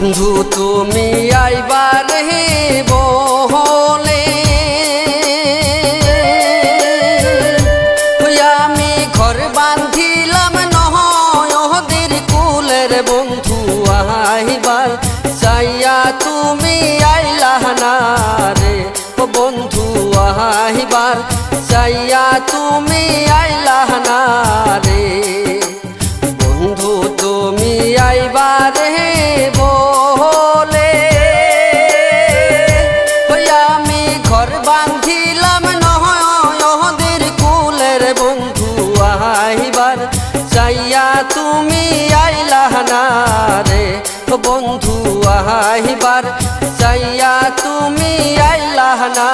বন্ধু, তুমি আইবার হে বহলে। আমি ঘর বান্ধিলাম নহদের কুলের বন্ধু, আইবার যাইয়া তুমি আইলাহ না রে। বন্ধু, আইবার যাইয়া তুমি আইলাহ না রে। বন্ধু, তুমি আইবার তুমি আইলাহনা রে। বন্ধু আহিবার যাইয়া তুমি আইলাহনা